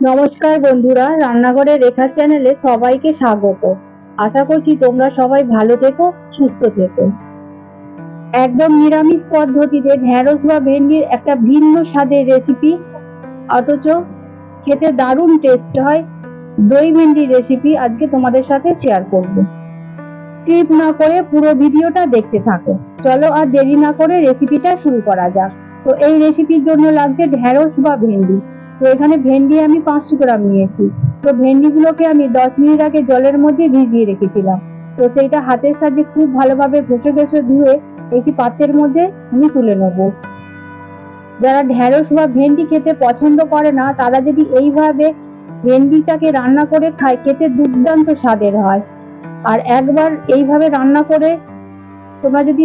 নমস্কার বন্ধুরা রান্নাঘরে রেখার চ্যানেলে সবাইকে স্বাগত। আশা করছি তোমরা সবাই ভালো থেকো, সুস্থ থেকো। একদম নিরামিষ পদ্ধতিতে ঢ্যাঁড়স বা ভেন্ডির একটা ভিন্ন স্বাদের রেসিপি অথচ খেতে দারুণ টেস্ট হয় দই ভেন্ডির রেসিপি আজকে তোমাদের সাথে শেয়ার করব। স্কিপ না করে পুরো ভিডিওটা দেখতে থাকো। চলো আর দেরি না করে রেসিপিটা শুরু করা যাক। তো এই রেসিপির জন্য লাগছে ঢ্যাঁড়স বা ভেন্ডি। তো এখানে ভেন্ডি আমি পাঁচশো গ্রাম নিয়েছি। তো ভেন্ডিগুলোকে আমি দশ মিনিট আগে জলের মধ্যে ভিজিয়ে রেখেছিলাম। তো সেইটা হাতের সাহায্যে খুব ভালোভাবে ঘষে ঘষে ধুয়ে একটি পাত্রের মধ্যে আমি তুলে নেব। যারা ঢ্যাঁড়স বা ভেন্ডি খেতে পছন্দ করে না, তারা যদি এইভাবে ভেন্ডিটাকে রান্না করে খায়, খেতে দুর্দান্ত স্বাদের হয়। আর একবার এইভাবে রান্না করে তোমরা যদি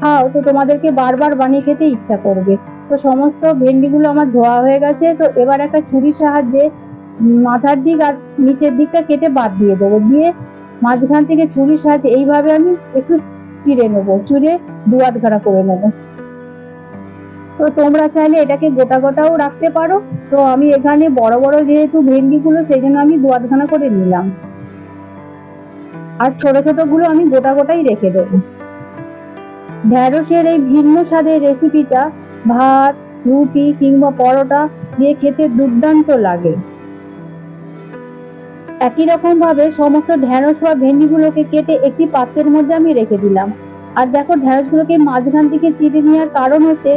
খাও তো তোমাদেরকে বারবার বানিয়ে খেতে ইচ্ছা করবে। তো সমস্ত ভেন্ডিগুলো আমার ধোয়া হয়ে গেছে, তো এবার একটা ছুরির সাহায্যে মাথার দিক আর নিচের দিকটা কেটে বাদ দিয়ে দেবো। দিয়ে মাঝখান থেকে ছুরির সাহায্যে এইভাবে আমি একটু চিড়ে নেব, চুড়ে দু আধখানা করে নেব। তো তোমরা চাইলে এটাকে গোটা গোটাও রাখতে পারো। তো আমি এখানে বড় বড় যেহেতু ভেন্ডিগুলো, সেই জন্য আমি দু আধখানা করে নিলাম। আর ছোট ছোটগুলো আমি গোটা গোটাই রেখে দেবো। ঢ্যাঁড়সের এই ভিন্ন স্বাদের রেসিপিটা ভাত, রুটি কিংবা পরোটা দিয়ে খেতে দুর্দান্ত লাগে। একই রকম ভাবে সমস্ত ঢ্যাঁড়স বা ভেন্ডিগুলোকে কেটে একটি পাত্রের মধ্যে আমি রেখে দিলাম। আর দেখো ঢ্যাঁড়সগুলোকে মাঝখান থেকে চিড়ে নেওয়ার কারণ হচ্ছে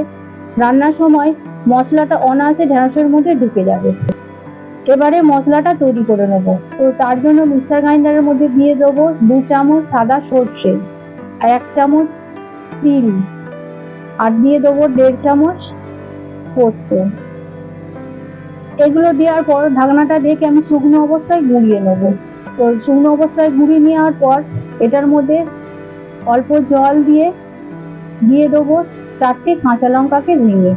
রান্নার সময় মশলাটা অনায়াসে ঢ্যাঁড়সের মধ্যে ঢুকে যাবে। এবারে মশলাটা তৈরি করে নেব। তো তার জন্য মিক্সার গ্রাইন্ডারের মধ্যে দিয়ে দেবো দু চামচ সাদা সর্ষে আর এক চামচ তিল আর দিয়ে দেবো দেড় চামচ পোস্ত। এগুলো দেওয়ার পর ঢাকনাটা ঢেকে আমি শুকনো অবস্থায় গুঁড়িয়ে নেব। তো শুকনো অবস্থায় গুঁড়িয়ে নেওয়ার পর এটার মধ্যে অল্প জল দিয়ে দিয়ে দেবো চারটে কাঁচা লঙ্কাকে ভেঙে।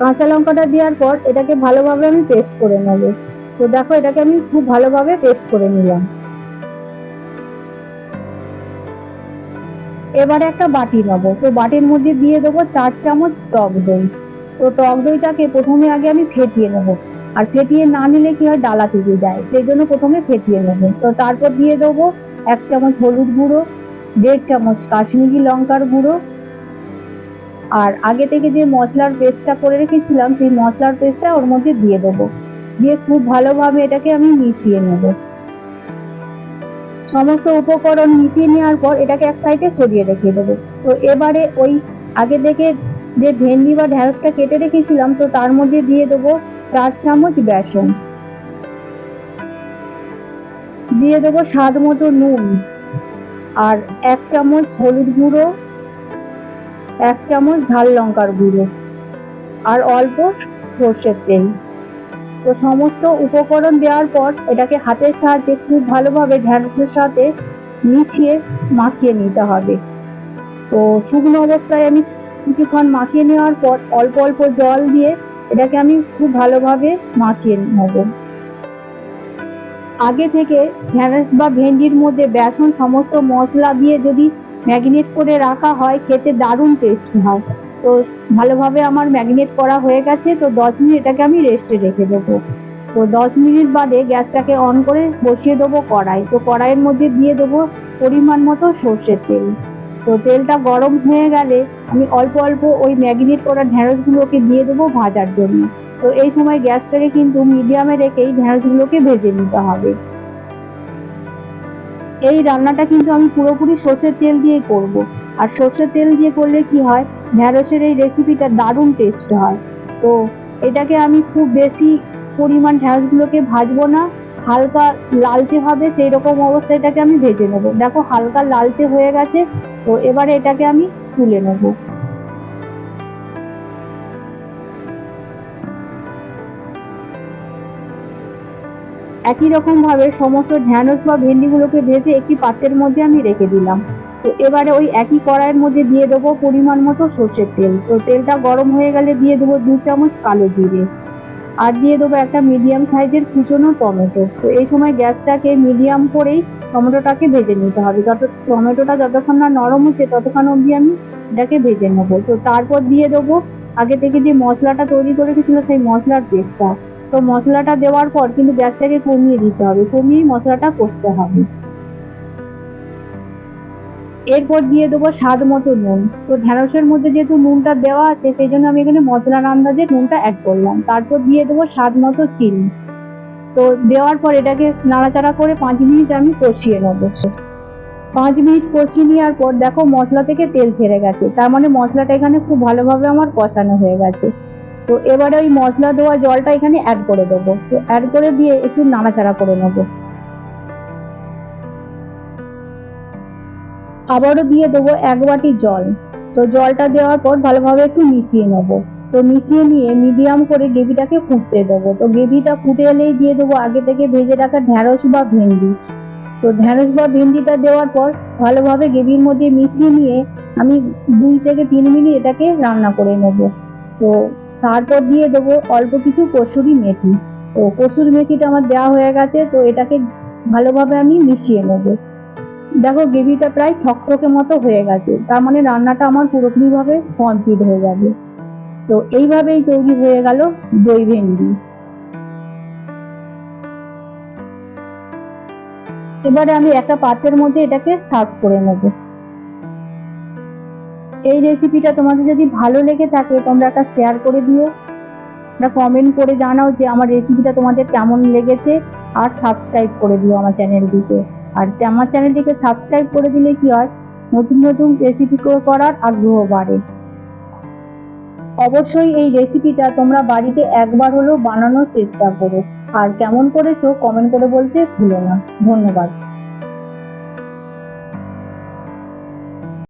কাঁচা লঙ্কাটা দেওয়ার পর এটাকে ভালোভাবে আমি পেস্ট করে নেব। তো দেখো, এটাকে আমি খুব ভালোভাবে পেস্ট করে নিলাম। এবারে একটা বাটি নেব। তো বাটির মধ্যে দিয়ে দেবো চার চামচ টক দই। তো টক দইটাকে প্রথমে আগে আমি ফেটিয়ে নেব। আর ফেটিয়ে না নিলে কি হয়, ডালা থেকে যায়। সেই জন্য প্রথমে ফেটিয়ে নেব। তো তারপর দিয়ে দেবো এক চামচ হলুদ গুঁড়ো, দেড় চামচ কাশ্মীরি লঙ্কার গুঁড়ো। আর আগে থেকে যে মশলার পেস্টটা করে রেখেছিলাম, সেই মশলার পেস্টটা ওর মধ্যে দিয়ে দেবো। দিয়ে খুব ভালোভাবে এটাকে আমি মিশিয়ে নেব। সমস্ত উপকরণ মিশিয়ে নেওয়ার পর এটাকে এক সাইডে সরিয়ে রেখে দেবো। তো এবারে ওই আগে থেকে যে ভেন্ডি বা ঢ্যাঁড়সটা কেটে রেখেছিলাম, তো তার মধ্যে দিয়ে দেবো চার চামচ বেসন। দিয়ে দেবো স্বাদ মতো নুন আর এক চামচ হলুদ গুঁড়ো, এক চামচ ঝাল লঙ্কার গুঁড়ো আর অল্প সর্ষের তেল। তো সমস্ত উপকরণ দেওয়ার পর এটাকে হাতের সাহায্যে খুব ভালোভাবে ঢ্যাঁড়সের সাথে মিশিয়ে মাখিয়ে নিতে হবে। তো শুকনো অবস্থায় আমি কিছুক্ষণ মাখিয়ে নেওয়ার পর অল্প অল্প জল দিয়ে এটাকে আমি খুব ভালোভাবে মাখিয়ে নেব। আগে থেকে ঢ্যাঁড়স বা ভেন্ডির মধ্যে বেসন সমস্ত মশলা দিয়ে যদি ম্যাগনেট করে রাখা হয়, খেতে দারুণ টেস্ট হয়। তো ভালোভাবে আমার ম্যাগনেট করা হয়ে গেছে, তো দশ মিনিট এটাকে আমি রেস্টে রেখে দেবো। তো দশ মিনিট বাদে গ্যাসটাকে অন করে বসিয়ে দেবো কড়াই। তো কড়াইয়ের মধ্যে দিয়ে দেবো পরিমাণ মতো সর্ষের তেল। তো তেলটা গরম হয়ে গেলে আমি অল্প অল্প ওই ম্যাগনেট করা ঢ্যাঁড়সগুলোকে দিয়ে দেবো ভাজার জন্য। তো এই সময় গ্যাসটাকে কিন্তু মিডিয়ামে রেখেই ঢ্যাঁড়সগুলোকে ভেজে নিতে হবে। এই রান্নাটা কিন্তু আমি পুরোপুরি সর্ষের তেল দিয়েই করব। আর সর্ষের তেল দিয়ে করলে কি হয়? ঢ্যাঁড়সের এই রেসিপিটা দারুণ টেস্ট হয়। তো এটাকে আমি খুব বেশি পরিমাণ ঢ্যাঁড়সগুলোকে ভাজবো না, হালকা লালচে হবে সেই রকম অবস্থায় এটাকে আমি ভেজে নেব। দেখো হালকা লালচে হয়ে গেছে, তো এবারে এটাকে আমি তুলে নেব। একই রকম ভাবে সমস্ত ঢ্যাঁড়স বা ভেন্ডিগুলোকে ভেজে একটি পাত্রের মধ্যে আমি রেখে দিলাম। তো এবারে ওই একই কড়াইয়ের মধ্যে দিয়ে দেবো পরিমাণ মতো সর্ষের তেল। তো তেলটা গরম হয়ে গেলে দিয়ে দেবো দু চামচ কালো জিরে। আর দিয়ে দেবো একটা মিডিয়াম সাইজের কুচনো টমেটো। তো এই সময় গ্যাসটাকে মিডিয়াম করেই টমেটোটাকে ভেজে নিতে হবে। যত টমেটোটা যতক্ষণ না নরম হচ্ছে ততক্ষণ অবধি আমি এটাকে ভেজে নেব। তো তারপর দিয়ে দেবো আগে থেকে যে মশলাটা তৈরি করে রেখেছিল সেই মশলার পেস্টটা। তো মশলাটা দেওয়ার পর কিন্তু গ্যাসটাকে কমিয়ে দিতে হবে। কমিয়ে মশলাটা কষতে হবে। এরপর দিয়ে দেবো স্বাদ মতো নুন। তো ঢ্যাঁড়সের মধ্যে যেহেতু নুনটা দেওয়া আছে, সেই জন্য আমি এখানে মশলার আন্দাজে নুনটা অ্যাড করলাম। তারপর দিয়ে দেবো স্বাদ মতো চিনি। তো দেওয়ার পর এটাকে নাড়াচাড়া করে পাঁচ মিনিট আমি কষিয়ে নেব। পাঁচ মিনিট কষিয়ে নেওয়ার পর দেখো মশলা থেকে তেল ছেড়ে গেছে। তার মানে মশলাটা এখানে খুব ভালোভাবে আমার কষানো হয়ে গেছে। তো এবারে ওই মশলা দেওয়া জলটা এখানে অ্যাড করে দেবো। তো অ্যাড করে দিয়ে একটু নাড়াচাড়া করে নেব। আবারও দিয়ে দেবো এক বাটি জল। তো জলটা দেওয়ার পর ভালোভাবে একটু মিশিয়ে নেব। তো মিশিয়ে নিয়ে মিডিয়াম করে গ্রেভিটাকে ফুটতে দেবো। তো গ্রেভিটা ফুটে এলেই দিয়ে দেবো আগে থেকে ভেজে রাখা ঢ্যাঁড়স বা ভেন্ডি। তো ঢ্যাঁড়স বা ভেন্ডিটা দেওয়ার পর ভালোভাবে গ্রেভির মধ্যে মিশিয়ে নিয়ে আমি দুই থেকে তিন মিনিট এটাকে রান্না করে নেব। তো তারপর দিয়ে দেবো অল্প কিছু কসুরি মেথি। তো কসুরি মেথিটা আমার দেওয়া হয়ে গেছে, তো এটাকে ভালোভাবে আমি মিশিয়ে নেব। দেখো গ্রেভিটা প্রায় থকথকে মতো হয়ে গেছে। তার মানে রান্নাটা আমার পুরোপুরিভাবে কমপ্লিট হয়ে যাবে। তো এইভাবেই তৈরি হয়ে গেল দই ভেন্ডি। এবারে আমি একটা পাত্রের মধ্যে এটাকে সার্ভ করে নেব। এই রেসিপিটা তোমাদের যদি ভালো লেগে থাকে, তোমরা একটা শেয়ার করে দিও। একটা কমেন্ট করে জানাও যে আমার রেসিপিটা তোমাদের কেমন লেগেছে, আর সাবস্ক্রাইব করে দিও আমার চ্যানেলটিকে আর আমার চ্যানেলটিকে সাবস্ক্রাইব করে দিলে কি হয়? নতুন নতুন রেসিপি করার আগ্রহ বাড়ে। অবশ্যই এই রেসিপিটা তোমরা বাড়িতে একবার হলেও বানানোর চেষ্টা করো। আর কেমন করেছ কমেন্ট করে বলতে ভুলো না। ধন্যবাদ।